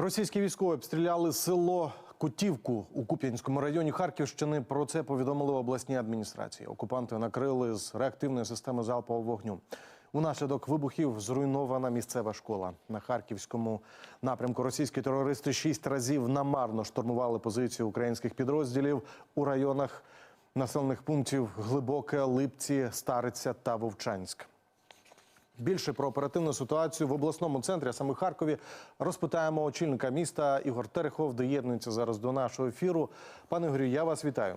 Російські військові обстріляли село Кутівку у Куп'янському районі Харківщини. Про це повідомили обласній адміністрації. Окупанти накрили з реактивної системи залпового вогню. Унаслідок вибухів зруйнована місцева школа на харківському напрямку. Російські терористи шість разів намарно штурмували позиції українських підрозділів у районах населених пунктів Глибоке, Липці, Стариця та Вовчанськ. Більше про оперативну ситуацію в обласному центрі, а саме Харкові, розпитаємо очільника міста Ігор Терехов. Доєднується зараз до нашого ефіру. Пане Ігорю, я вас вітаю.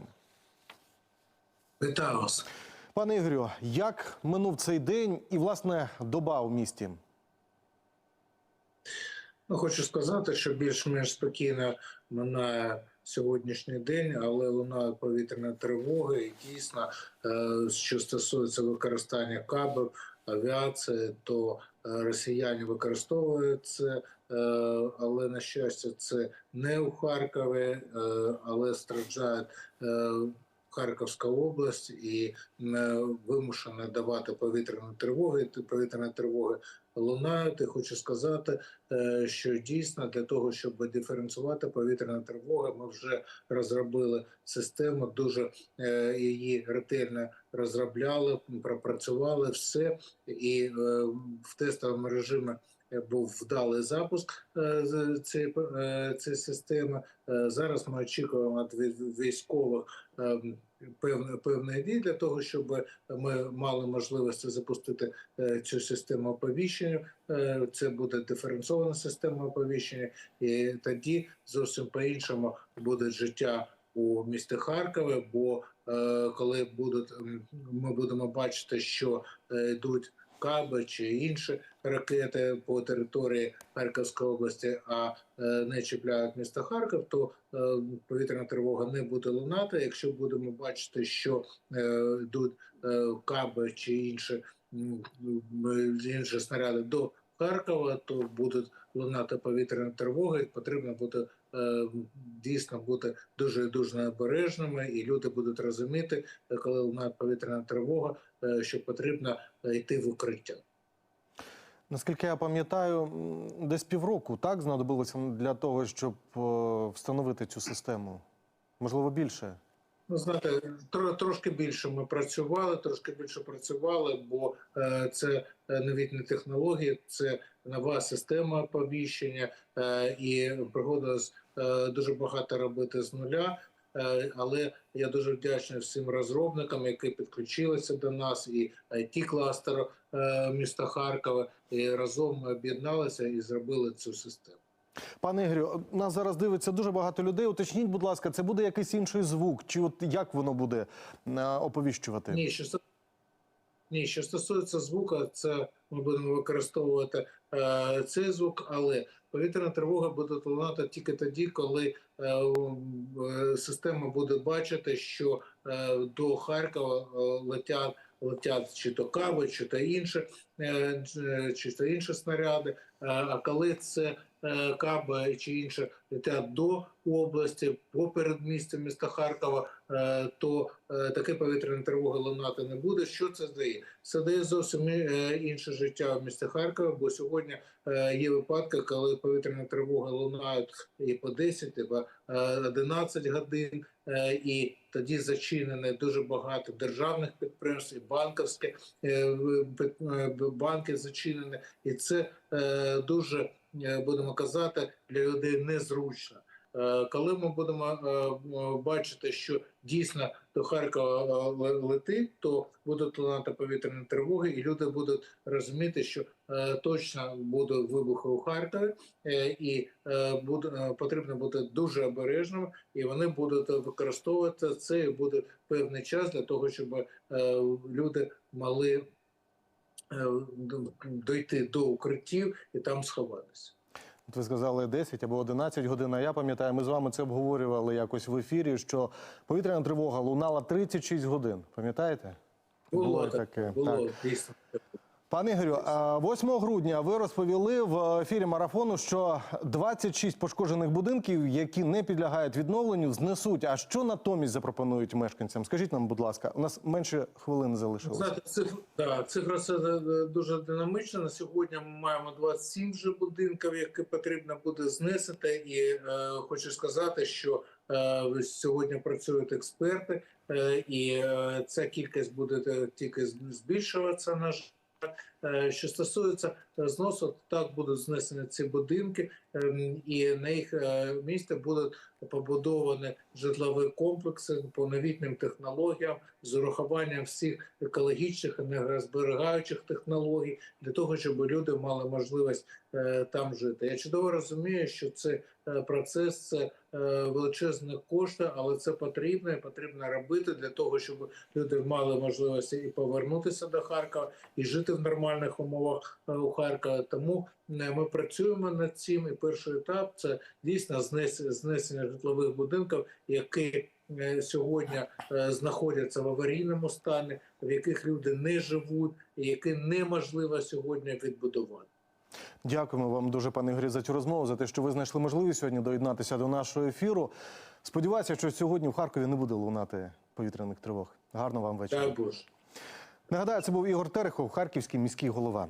Вітаю вас. Пане Ігорю, як минув цей день і власне доба у місті? Ну, хочу сказати, що більш-менш спокійно минає сьогоднішній день, але лунають повітряні тривоги. І дійсно, е, що стосується використання кабів, авіації, то е, росіяни використовують це, е, але на щастя, це не у Харкові, е, але страждають. Харківська область і е, вимушена давати повітряні тривоги. Повітряні тривоги лунають. І хочу сказати, е, що дійсно для того, щоб диференціювати повітряні тривоги, ми вже розробили систему. Дуже е, її ретельно розробляли, пропрацювали все, і в тестовому режимі. Був вдалий запуск е, цієї е, цієї системи. Е, Зараз ми очікуємо від військових певної певної дії для того, щоб ми мали можливості запустити е, цю систему оповіщення. Е, Це буде диференцована система оповіщення, і тоді зовсім по-іншому буде життя у місті Харкові. Бо е, коли будуть ми будемо бачити, що е, йдуть каби чи інші ракети по території Харківської області, а е, не чіпляють місто Харків, то е, повітряна тривога не буде лунати. Якщо будемо бачити, що е, йдуть каби чи інші, інші снаряди до Харкова, то будуть лунати повітряні тривоги. і Потрібно буде дійсно бути дуже дуже обережними, і люди будуть розуміти, е, коли лунає повітряна тривога, е, що потрібно е, йти в укриття. Наскільки я пам'ятаю, десь півроку так знадобилося для того, щоб е, встановити цю систему. Можливо, більше. Ну, знаєте, тро, трошки більше ми працювали, трошки більше працювали, бо е, це е, новітні технології, це нова система оповіщення, е, і приходилось е, дуже багато робити з нуля. Е, але я дуже вдячний всім розробникам, які підключилися до нас, і it кластеру е, міста Харкова. І разом ми об'єдналися і зробили цю систему. Пане Ігорю, нас зараз дивиться дуже багато людей. Уточніть, будь ласка, це буде якийсь інший звук, чи от як воно буде е, оповіщувати? Ні, що ні, що стосується звука, це ми будемо використовувати е, цей звук, але повітряна тривога буде лунати тільки тоді, коли е, е, система буде бачити, що е, до Харкова е, летять летять чи то кави, чи то інші, е, чи- то інші снаряди. А коли це е, каби чи інше летять до області по передмістю міста Харкова, е, то е, таке повітряна тривога лунати не буде. Що це дає? Це дає зовсім інше життя в місті Харкова, бо сьогодні є випадки, коли повітряна тривога лунають і по 10, і по е, 11 годин, і тоді зачинені дуже багато державних підприємств, і банківські банки зачинені, і це дуже будемо казати для людей незручно. Е, Коли ми будемо е, бачити, що дійсно до Харкова е, летить, то будуть лунати повітряні тривоги, і люди будуть розуміти, що е, точно будуть вибухи у Харкові, е, і е, е, потрібно бути дуже обережними, і вони будуть використовувати це. і Буде певний час для того, щоб е, люди мали е, дойти до укриттів і там сховатися. От ви сказали 10 або 11 годин. А я пам'ятаю, ми з вами це обговорювали якось в ефірі. Що повітряна тривога лунала 36 годин. Пам'ятаєте? Було, Було таке, було так. дійсно. Пане Ігорю, а 8 грудня ви розповіли в ефірі марафону, що 26 пошкоджених будинків, які не підлягають відновленню, знесуть. А що натомість запропонують мешканцям? Скажіть нам, будь ласка, у нас менше хвилин залишилося. Знаєте, цифра, да, цифра це е, дуже динамічна. На сьогодні ми маємо 27 вже будинків, які потрібно буде знесити. І е, хочу сказати, що е, сьогодні працюють експерти, е, і е, ця кількість буде е, тільки збільшуватися. На жаль. Е, Що стосується е, зносу, так будуть знесені ці будинки, ем, і на їх е, місці будуть побудовані житлові комплекси по новітнім технологіям з урахуванням всіх екологічних енергозберігаючих технологій для того, щоб люди мали можливість там жити. Я чудово розумію, що це процес, це е, величезні кошти, але це потрібно і потрібно робити для того, щоб люди мали можливість і повернутися до Харкова і жити в нормальних умовах е, у Харкові. Тому е, ми працюємо над цим. І перший етап це дійсно знесення житлових будинків, які е, сьогодні е, знаходяться в аварійному стані, в яких люди не живуть, і які неможливо сьогодні відбудувати. Дякуємо вам дуже, пане Ігорі, за цю розмову, за те, що ви знайшли можливість сьогодні доєднатися до нашого ефіру. Сподіваюся, що сьогодні в Харкові не буде лунати повітряних тривог. Гарного вам вечора. Боже. Нагадаю, це був Ігор Терехов, харківський міський голова.